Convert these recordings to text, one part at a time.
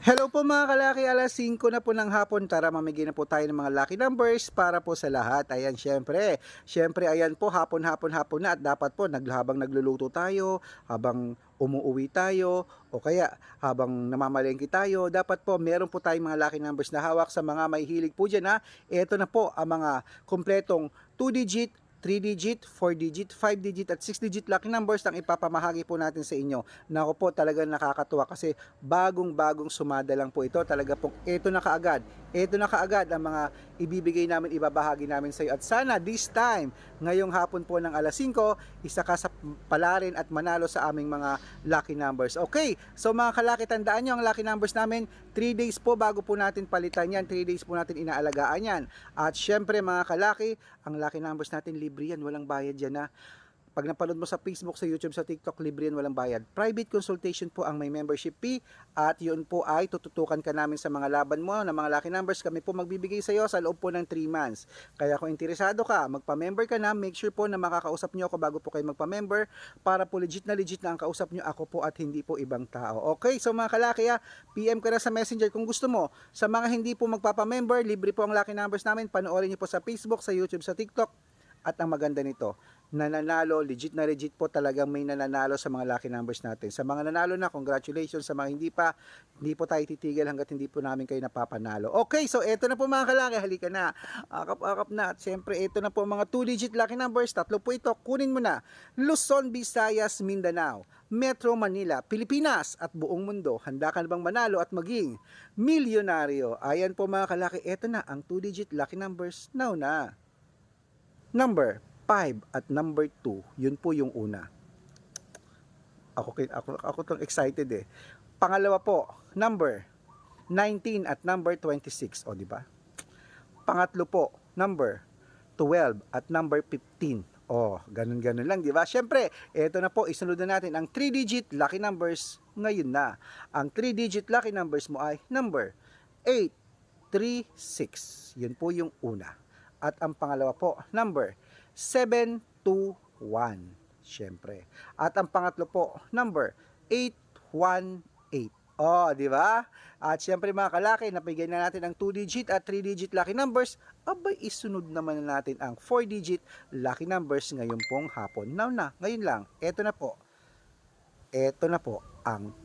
Hello po mga kalaki, alas 5 na po ng hapon. Tara mamigay na po tayo ng mga lucky numbers para po sa lahat. Ayan, syempre. Syempre, ayan po, hapon, hapon, hapon na. At dapat po, habang nagluluto tayo, habang umuuwi tayo, o kaya habang namamalengke tayo, dapat po meron po tayong mga lucky numbers na hawak sa mga may hilig po dyan ha. Ito na po ang mga kumpletong 2-digit, 3-digit, 4-digit, 5-digit at 6-digit lucky numbers ang ipapamahagi po natin sa inyo. Nako po talagang nakakatuwa kasi bagong-bagong sumada lang po ito. Talaga po ito na kaagad. Ito na kaagad ang mga ibibigay namin, ibabahagi namin sa iyo. At sana this time, ngayong hapon po ng alas 5, isa ka sa palarin at manalo sa aming mga lucky numbers. Okay, so mga kalaki, tandaan nyo ang lucky numbers namin. 3 days po bago po natin palitan yan. 3 days po natin inaalagaan yan. At syempre mga kalaki, ang lucky numbers natin libre yan. Walang bayad yan na. Pag napanood mo sa Facebook, sa YouTube, sa TikTok, libre yan, walang bayad. Private consultation po ang may membership fee at yun po ay tututukan ka namin sa mga laban mo ng mga lucky numbers. Kami po magbibigay sa iyo sa loob po ng 3 months. Kaya kung interesado ka, magpa-member ka na, make sure po na makakausap nyo ako bago po kayo magpa-member para po legit na legit na ang kausap nyo ako po at hindi po ibang tao. Okay, so mga kalaki ha, PM ka na sa messenger kung gusto mo. Sa mga hindi po magpapa-member, libre po ang lucky numbers namin. Panoorin nyo po sa Facebook, sa YouTube, sa TikTok. At ang maganda nito, nananalo, legit na legit po talagang may nananalo sa mga lucky numbers natin. Sa mga nanalo na, congratulations. Sa mga hindi pa, hindi po tayo titigil hanggat hindi po namin kayo napapanalo. Okay, so eto na po mga kalaki, halika na. Akap-akap na. At syempre, eto na po mga 2-digit lucky numbers. Tatlo po ito, kunin mo na. Luzon, Visayas, Mindanao. Metro Manila, Pilipinas at buong mundo. Handa ka na bang manalo at maging milyonaryo? Ayan po mga kalaki, eto na ang 2-digit lucky numbers. Now na. Number 5 at number 2, yun po yung una. Ako, ako, ako tong excited eh. Pangalawa po, number 19 at number 26. O, di ba? Pangatlo po, number 12 at number 15. Oh, ganun-ganun lang, di ba? Siyempre, eto na po, isunod na natin ang 3-digit lucky numbers ngayon na. Ang 3-digit lucky numbers mo ay number 8, 3, 6. Yun po yung una. At ang pangalawa po, number 7, 2, 1. Siyempre. At ang pangatlo po, number 818. Oh, di ba? At siyempre mga kalaki, napigay na natin ang 2-digit at 3-digit lucky numbers. Abay, isunod naman na natin ang 4-digit lucky numbers ngayon pong hapon. Now na, ngayon lang. Eto na po. Eto na po ang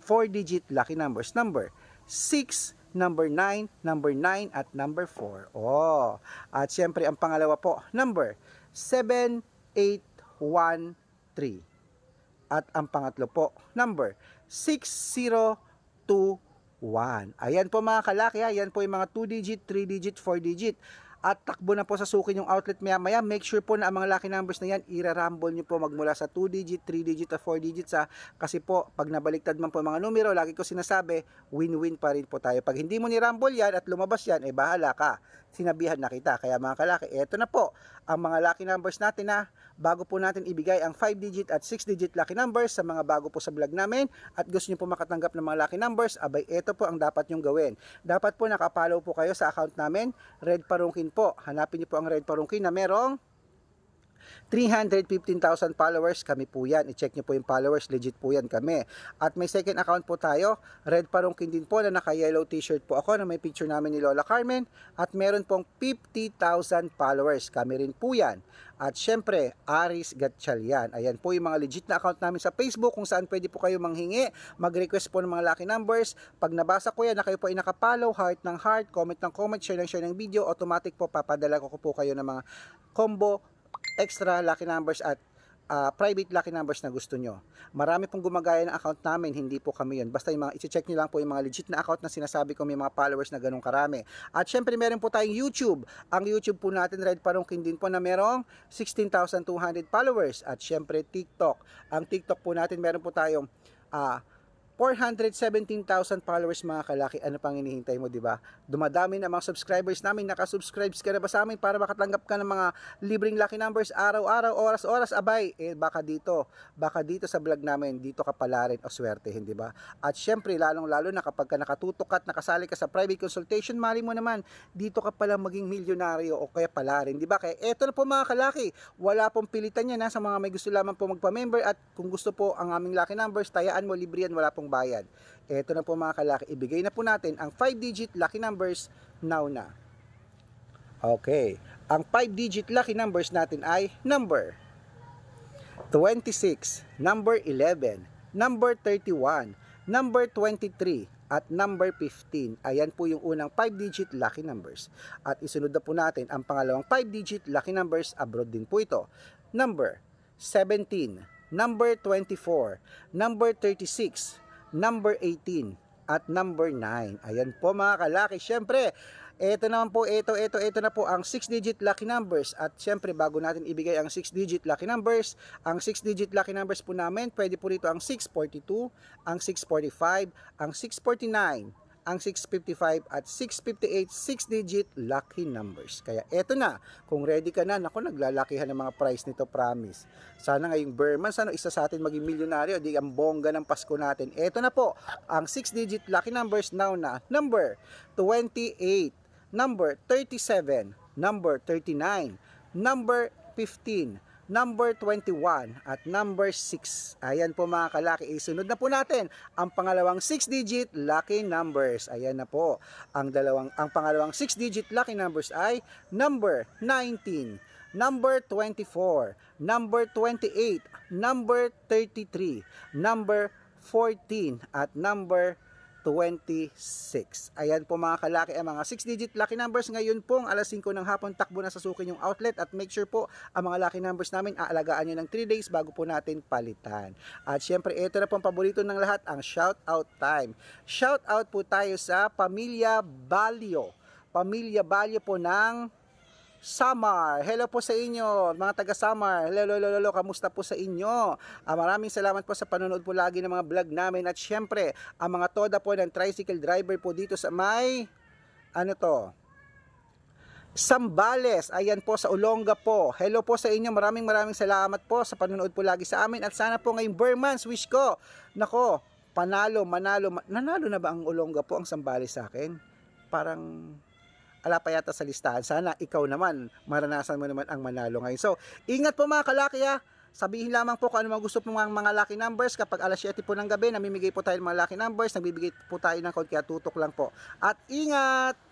4-digit lucky numbers. Number 6, number 9, number 9 at number 4. Oh. At siyempre ang pangalawa po, number 7, 8, 1, 3. At ang pangatlo po, number 6021. Ayan po mga kalaki, ha? yan po yung mga 2-digit, 3-digit, 4-digit. At takbo na po sa sukin yung outlet maya maya. Make sure po na ang mga lucky numbers na yan, irarumble nyo po magmula sa 2-digit, 3-digit, at 4-digit sa kasi po, pag nabaliktad man po mga numero, lagi ko sinasabi, win-win pa rin po tayo. Pag hindi mo ni-rumble yan at lumabas yan, eh bahala ka. Sinabihan na kita. Kaya mga kalaki, eto na po ang mga lucky numbers natin na bago po natin ibigay ang 5-digit at 6-digit lucky numbers sa mga bago po sa vlog namin at gusto nyo po makatanggap ng mga lucky numbers, abay ito po ang dapat nyong gawin. Dapat po nakapollow po kayo sa account namin, Red Parungkin po. Hanapin nyo po ang Red Parungkin na merong 315,000 followers, kami po yan. I-check nyo po yung followers, legit po yan kami. At may second account po tayo, Red Parungkin din po na naka-yellow t-shirt po ako na may picture namin ni Lola Carmen. At meron pong 50,000 followers, kami rin po yan. At syempre, Aris Gatchalian. Ayan po yung mga legit na account namin sa Facebook kung saan pwede po kayo manghingi, mag-request po ng mga lucky numbers. Pag nabasa ko yan na kayo po ay nakapollow, heart ng heart, comment ng comment, share ng share ng video, automatic po papadala ko po kayo ng mga combo extra lucky numbers at ah, private lucky numbers na gusto nyo. Marami pong gumagaya ng account namin, hindi po kami yun. Basta yung mga, i-check nyo lang po yung mga legit na account na sinasabi ko may mga followers na ganun karami. At syempre meron po tayong YouTube. Ang YouTube po natin, Red Parungkin din po na merong 16,200 followers. At syempre TikTok. Ang TikTok po natin, meron po tayong ah 417,000 followers mga kalaki. Ano pang hinihintay mo, di ba? Dumadami na mga subscribers namin. Nakasubscribes ka na ba sa amin para makatanggap ka ng mga libreng lucky numbers araw-araw, oras-oras, abay. Eh, baka dito, baka dito sa vlog namin, dito ka pala rin o swerte, hindi ba? At syempre, lalong-lalo na kapag ka nakatutok ka at nakasali ka sa private consultation, mali mo naman, dito ka pala maging milyonaryo o kaya pala rin, di ba? Kaya eto na po mga kalaki, wala pong pilitan yan ha, sa mga may gusto lamang po magpa-member at kung gusto po ang aming lucky numbers, tayaan mo, libre yan, wala pong bayad. Eto na po mga kalaki, ibigay na po natin ang 5-digit lucky numbers now na. Okay, ang 5-digit lucky numbers natin ay number 26, number 11, number 31, number 23, at number 15. Ayan po yung unang 5-digit lucky numbers. At isunod na po natin ang pangalawang 5-digit lucky numbers abroad din po ito. Number 17, number 24, number 36, number 18, at number 9. Ayan po mga kalaki. Siyempre, ito naman po, ito, ito, ito na po ang 6-digit lucky numbers. At syempre, bago natin ibigay ang 6-digit lucky numbers, ang 6-digit lucky numbers po namin, pwede po rito ang 642, ang 645, ang 649, ang 655 at 658 6-digit lucky numbers. Kaya eto na, kung ready ka na, naku, naglalakihan ng mga price nito, promise. Sana ngayong Berman, sana isa sa atin maging milyonaryo, di ang bongga ng Pasko natin. Eto na po, ang 6-digit lucky numbers now na, number 28, number 37, number 39, number 15, number 21, at number 6. Ayan po mga kalaki, isunod na po natin ang pangalawang 6-digit lucky numbers. Ayan na po. Ang dalawang ang pangalawang 6-digit lucky numbers ay number 19, number 24, number 28, number 33, number 14, at number 26. Ayan po mga kalaki ang mga 6-digit lucky numbers. Ngayon po, ang alas 5 ng hapon, takbo na sa sukin yung outlet at make sure po ang mga lucky numbers namin aalagaan nyo ng 3 days bago po natin palitan. At syempre, ito na po ang paborito ng lahat, ang shout out time. Shout out po tayo sa Pamilya Balyo. Pamilya Balyo po ng Samar. Hello po sa inyo, mga taga Samar. Hello, hello, hello. Kamusta po sa inyo? Ah, maraming salamat po sa panonood po lagi ng mga vlog namin. At syempre, ang mga toda po ng tricycle driver po dito sa may, ano to, Sambales, ayan po sa Olonga po. Hello po sa inyo, maraming maraming salamat po sa panonood po lagi sa amin. At sana po ngayong Burmans, wish ko, nako, panalo, manalo, ma- nanalo na ba ang Olonga po, ang Sambales sa akin? Parang ala pa yata sa listahan. Sana ikaw naman, maranasan mo naman ang manalo ngayon. So, ingat po mga kalaki ha. Sabihin lamang po kung ano mga gusto po mga, mga lucky numbers. Kapag alas 7 po ng gabi, namimigay po tayo ng mga lucky numbers. Nagbibigay po tayo ng code, kaya tutok lang po. At ingat!